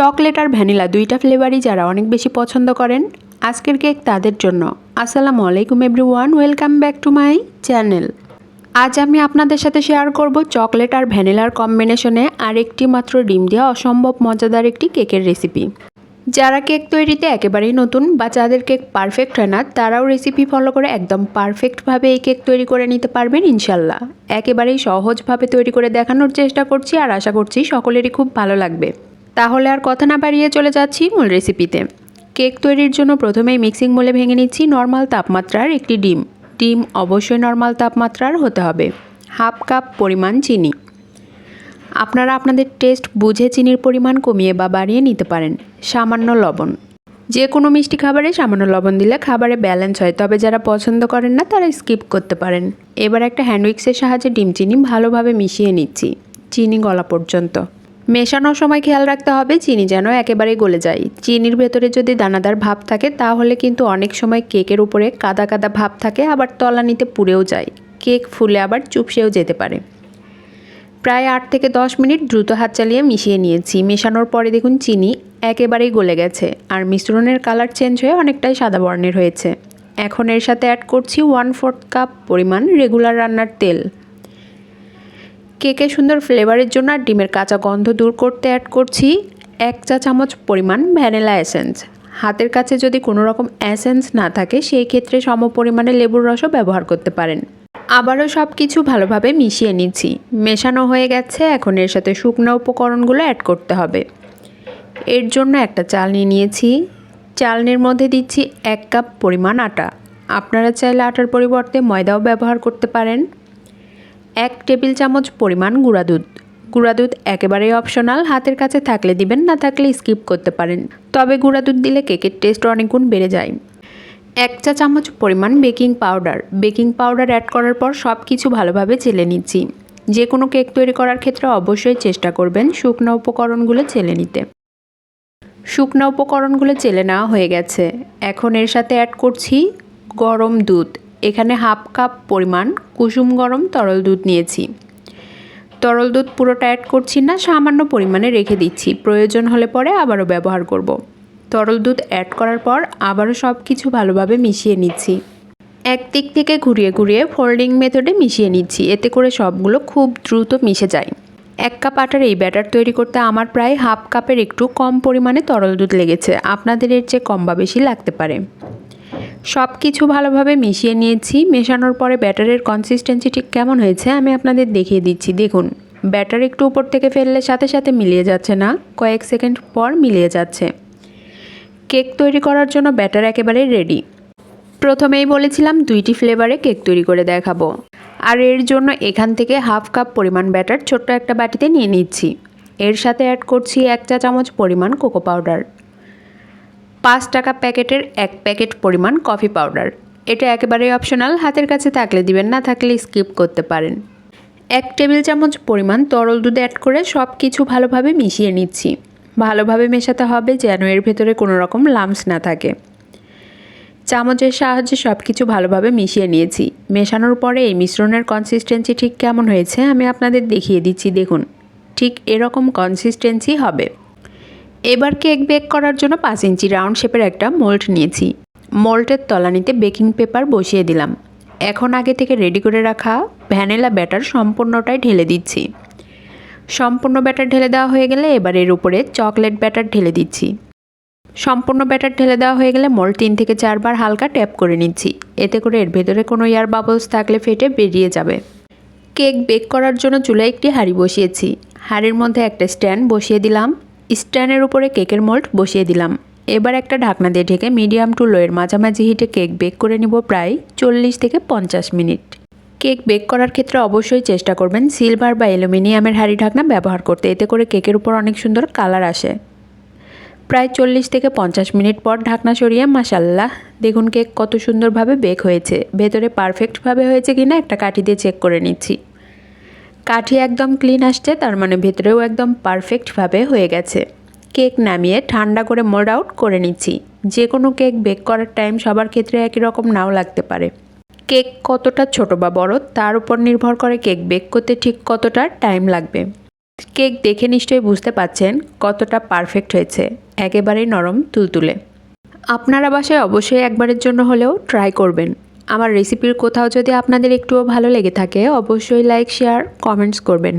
Chocolate আর vanilla দুইটা ফ্লেভারই যারা অনেক বেশি পছন্দ করেন, আজকের কেক তাদের জন্য। আসসালামু আলাইকুম everyone welcome back to my channel আজ আমি আপনাদের সাথে শেয়ার করব চকলেট আর ভ্যানিলার কম্বিনেশনে আরেকটি মাত্র ডিম দেওয়া অসম্ভব মজাদার একটি কেকের রেসিপি যারা কেক তৈরিতে একেবারেই নতুন বা যাদের কেক পারফেক্ট হয় না, তারাও রেসিপি ফলো করে একদম পারফেক্টভাবে এই কেক তৈরি করে নিতে পারবেন ইনশাল্লাহ। একেবারেই সহজভাবে তৈরি করে দেখানোর চেষ্টা করছি আর আশা করছি সকলেরই খুব ভালো লাগবে। তাহলে আর কথা না বাড়িয়ে চলে যাচ্ছি মূল রেসিপিতে কেক তৈরির জন্য প্রথমেই মিক্সিং বলে ভেঙে নিচ্ছি নর্মাল তাপমাত্রার একটি ডিম। ডিম অবশ্যই নর্মাল তাপমাত্রার হতে হবে। হাফ কাপ পরিমাণ চিনি। আপনারা আপনাদের টেস্ট বুঝে চিনির পরিমাণ কমিয়ে বা বাড়িয়ে নিতে পারেন। সামান্য লবণ। যে কোনো মিষ্টি খাবারে সামান্য লবণ দিলে খাবারে ব্যালেন্স হয়, তবে যারা পছন্দ করেন না তারা স্কিপ করতে পারেন। এবার একটা হ্যান্ডউইক্সের সাহায্যে ডিম চিনি ভালোভাবে মিশিয়ে নিচ্ছি। চিনি গলা পর্যন্ত। মেশানোর সময় খেয়াল রাখতে হবে চিনি যেন একেবারে গলে যায়। চিনির ভেতরে যদি দানাদার ভাব থাকে, তাহলে কিন্তু অনেক সময় কেকের উপরে কাদা কাদা ভাব থাকে, আবার তলানিতে পুড়েও যায়। কেক ফুলে আবার চুপসেও যেতে পারে। প্রায় আট থেকে দশ মিনিট দ্রুত হাত চালিয়ে মিশিয়ে নিয়েছি। মেশানোর পরে দেখুন চিনি একেবারেই গলে গেছে, আর মিশ্রণের কালার চেঞ্জ হয়ে অনেকটাই সাদা বর্ণের হয়েছে। এখন এর সাথে অ্যাড করছি ওয়ান ফোর্থ কাপ পরিমাণ রেগুলার রান্নার তেল। কেকে সুন্দর ফ্লেভারের জন্য আর ডিমের কাঁচা গন্ধ দূর করতে অ্যাড করছি এক চা চামচ পরিমাণ ভ্যানিলা এসেন্স হাতের কাছে যদি কোনো রকম এসেন্স না থাকে, সেই ক্ষেত্রে সম পরিমাণে লেবুর রসও ব্যবহার করতে পারেন। আবারও সব কিছু ভালোভাবে মিশিয়ে নিচ্ছি। মেশানো হয়ে গেছে, এখন এর সাথে শুকনো উপকরণগুলো অ্যাড করতে হবে। এর জন্য একটা চালনি নিয়েছি। চালনির মধ্যে দিচ্ছি এক কাপ পরিমাণ আটা। আপনারা চাইলে আটার পরিবর্তে ময়দাও ব্যবহার করতে পারেন। এক টেবিল চামচ পরিমাণ গুঁড়া দুধ। গুঁড়া দুধ একেবারেই অপশনাল হাতের কাছে থাকলে দিবেন, না থাকলে স্কিপ করতে পারেন। তবে গুঁড়া দুধ দিলে কেকের টেস্ট অনেক গুণ বেড়ে যায়। এক চা চামচ পরিমাণ baking powder baking powder add করার পর সব কিছু ভালোভাবে চেলে নিচ্ছি। যে কোনো কেক তৈরি করার ক্ষেত্রে অবশ্যই চেষ্টা করবেন শুকনো উপকরণগুলো চেলে নিতে। শুকনো উপকরণগুলো চেলে নেওয়া হয়ে গেছে। এখন এর সাথে অ্যাড করছি গরম দুধ। এখানে হাফ কাপ পরিমাণ কুসুম গরম তরল দুধ নিয়েছি। তরল দুধ পুরোটা অ্যাড করছি না, সামান্য পরিমাণে রেখে দিচ্ছি। প্রয়োজন হলে পরে আবারও ব্যবহার করব। তরল দুধ অ্যাড করার পর আবারও সব কিছু ভালোভাবে মিশিয়ে নিচ্ছি। এক দিক থেকে ঘুরিয়ে ঘুরিয়ে ফোল্ডিং মেথডে মিশিয়ে নিচ্ছি। এতে করে সবগুলো খুব দ্রুত মিশে যায়। এক কাপ আটার এই ব্যাটার তৈরি করতে আমার প্রায় হাফ কাপের একটু কম পরিমাণে তরল দুধ লেগেছে। আপনাদের এর চেয়ে কম বা বেশি লাগতে পারে। সব কিছু ভালোভাবে মিশিয়ে নিয়েছি। মেশানোর পরে ব্যাটারের কনসিস্টেন্সি ঠিক কেমন হয়েছে আমি আপনাদের দেখিয়ে দিচ্ছি। দেখুন, ব্যাটার একটু উপর থেকে ফেললে সাথে সাথে মিলিয়ে যাচ্ছে না, কয়েক সেকেন্ড পর মিলিয়ে যাচ্ছে। কেক তৈরি করার জন্য ব্যাটার একেবারে রেডি প্রথমেই বলেছিলাম দুইটি ফ্লেভারে কেক তৈরি করে দেখাবো। আর এর জন্য এখান থেকে হাফ কাপ পরিমাণ ব্যাটার ছোট্ট একটা বাটিতে নিয়ে নিচ্ছি। এর সাথে অ্যাড করছি এক চা চামচ পরিমাণ কোকো পাউডার পাঁচ টাকা প্যাকেটের এক প্যাকেট পরিমাণ কফি পাউডার। এটা একেবারেই অপশনাল, হাতের কাছে থাকলে দিবেন, না থাকলে স্কিপ করতে পারেন। এক টেবিল চামচ পরিমাণ তরল দুধ অ্যাড করে সব কিছু ভালোভাবে মিশিয়ে নিচ্ছি। ভালোভাবে মেশাতে হবে যেন এর ভেতরে কোনো রকম লামস না থাকে। চামচের সাহায্যে সব কিছু ভালোভাবে মিশিয়ে নিয়েছি। মেশানোর পরে এই মিশ্রণের কনসিস্টেন্সি ঠিক কেমন হয়েছে আমি আপনাদের দেখিয়ে দিচ্ছি, দেখুন। ঠিক এরকম কনসিস্টেন্সি হবে। এবার কেক বেক করার জন্য পাঁচ ইঞ্চি রাউন্ড শেপের একটা মোল্ড নিয়েছি। মোল্ডের তলানিতে বেকিং পেপার বসিয়ে দিলাম। এখন আগে থেকে রেডি করে রাখা ভ্যানিলা ব্যাটার সম্পূর্ণটাই ঢেলে দিচ্ছি। সম্পূর্ণ ব্যাটার ঢেলে দেওয়া হয়ে গেলে এবার এর উপরে চকলেট ব্যাটার ঢেলে দিচ্ছি। সম্পূর্ণ ব্যাটার ঢেলে দেওয়া হয়ে গেলে মোল্ড তিন থেকে চারবার হালকা ট্যাপ করে নিচ্ছি। এতে করে এর ভেতরে কোনো এয়ার বাবলস থাকলে ফেটে বেরিয়ে যাবে। কেক বেক করার জন্য চুলায় একটি হাঁড়ি বসিয়েছি। হাঁড়ির মধ্যে একটা স্ট্যান্ড বসিয়ে দিলাম। স্ট্যান্ডের উপরে কেকের মোল্ড বসিয়ে দিলাম। এবার একটা ঢাকনা দিয়ে ঢেকে মিডিয়াম টু লোয়ের মাঝামাঝি হিটে কেক বেক করে নিব প্রায় চল্লিশ থেকে পঞ্চাশ মিনিট। কেক বেক করার ক্ষেত্রে অবশ্যই চেষ্টা করবেন সিলভার বা অ্যালুমিনিয়ামের হাঁড়ি ঢাকনা ব্যবহার করতে, এতে করে কেকের উপর অনেক সুন্দর কালার আসে। প্রায় চল্লিশ থেকে পঞ্চাশ মিনিট পর ঢাকনা সরিয়ে মাসাল্লাহ দেখুন কেক কত সুন্দরভাবে বেক হয়েছে। ভেতরে পারফেক্টভাবে হয়েছে কিনা একটা কাঠি দিয়ে চেক করে নিচ্ছি। কাঠি একদম ক্লিন আসছে, তার মানে ভেতরেও একদম পারফেক্টভাবে হয়ে গেছে। কেক নামিয়ে ঠান্ডা করে মোল্ড আউট করে নিচ্ছি। যে কোনো কেক বেক করার টাইম সবার ক্ষেত্রে একই রকম নাও লাগতে পারে। কেক কতটা ছোট বা বড়, তার উপর নির্ভর করে কেক বেক করতে ঠিক কতটা টাইম লাগবে। কেক দেখে নিশ্চয়ই বুঝতে পাচ্ছেন কতটা পারফেক্ট হয়েছে। একেবারেই নরম তুলতুলে। আপনারা বাসায় অবশ্যই একবারের জন্য হলেও ট্রাই করবেন। আমার রেসিপির কোথাও যদি আপনাদের একটুও ভালো লেগে থাকে, অবশ্যই লাইক শেয়ার কমেন্টস করবেন।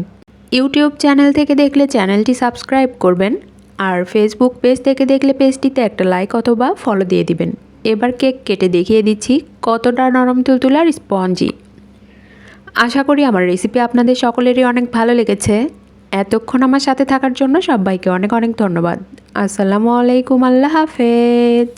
ইউটিউব চ্যানেল থেকে দেখলে চ্যানেলটি সাবস্ক্রাইব করবেন, আর ফেসবুক পেজ থেকে দেখলে পেজটিতে একটা লাইক অথবা ফলো দিয়ে দিবেন। এবার কেক কেটে দেখিয়ে দিচ্ছি কতটা নরম তুলতুলার স্পঞ্জি আশা করি আমার রেসিপি আপনাদের সকলেরই অনেক ভালো লেগেছে। এতক্ষণ আমার সাথে থাকার জন্য সবাইকে অনেক অনেক ধন্যবাদ। আসসালামু আলাইকুম, আল্লাহ হাফেজ।